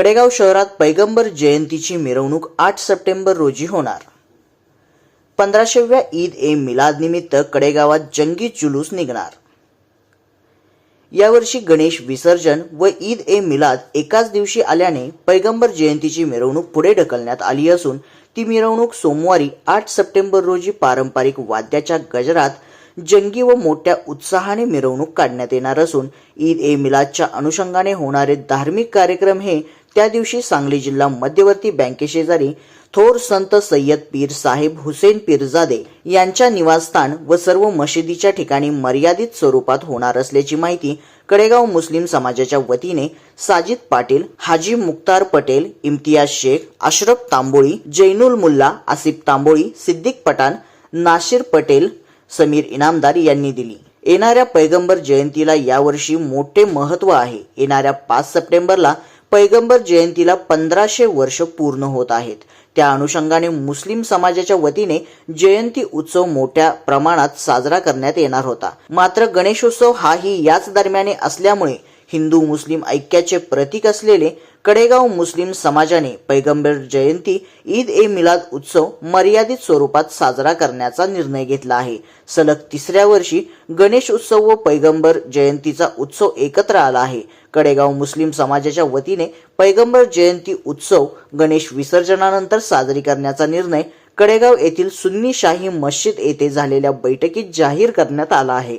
कडेगाव शहरात पैगंबर जयंतीची मिरवणूक आठ सप्टेंबर रोजी होणार. पंधराशेव्या ईद ए मिलाद निमित्त कडेगावात जंगी जुलूस निघणार. यावर्षी गणेश विसर्जन व ईद ए मिलाद एकाच दिवशी आल्याने पैगंबर जयंतीची मिरवणूक पुढे ढकलण्यात आली असून ती मिरवणूक सोमवारी आठ सप्टेंबर रोजी पारंपरिक वाद्याच्या गजरात जंगी व मोठ्या उत्साहाने मिरवणूक काढण्यात येणार असून ईद ए मिलादच्या अनुषंगाने होणारे धार्मिक कार्यक्रम हे त्या दिवशी सांगली जिल्हा मध्यवर्ती बँकेशेजारी थोर संत सय्यद पीर साहेब हुसेन पीरजादे यांच्या निवासस्थान व सर्व मशिदीच्या ठिकाणी मर्यादित स्वरूपात होणार असल्याची माहिती कडेगाव मुस्लिम समाजाच्या वतीने साजिद पाटील हाजी मुक्तार पटेल इम्तियाज शेख अशरफ तांबोळी जैनुल मुल्ला आसिफ तांबोळी सिद्दीक पठाण नाशिर पटेल समीर इनामदार यांनी दिली. येणाऱ्या पैगंबर जयंतीला यावर्षी मोठे महत्त्व आहे. येणाऱ्या पाच सप्टेंबरला पैगंबर जयंतीला पंधराशे वर्ष पूर्ण होत आहेत. त्या अनुषंगाने मुस्लिम समाजाच्या वतीने जयंती उत्सव मोठ्या प्रमाणात साजरा करण्यात येणार होता. मात्र गणेशोत्सव हाही याच दरम्याने असल्यामुळे हिंदू मुस्लिम ऐक्याचे प्रतीक असलेले कडेगाव मुस्लिम समाजाने पैगंबर जयंती ईद ए मिलाद उत्सव मर्यादित स्वरूपात साजरा करण्याचा निर्णय घेतला आहे. सलग तिसऱ्या वर्षी गणेश उत्सव व पैगंबर जयंतीचा उत्सव एकत्र आला आहे. कडेगाव मुस्लिम समाजाच्या वतीने पैगंबर जयंती उत्सव गणेश विसर्जनानंतर साजरी करण्याचा निर्णय कडेगाव येथील सुन्नी शाही मस्जिद येथे झालेल्या बैठकीत जाहीर करण्यात आला आहे.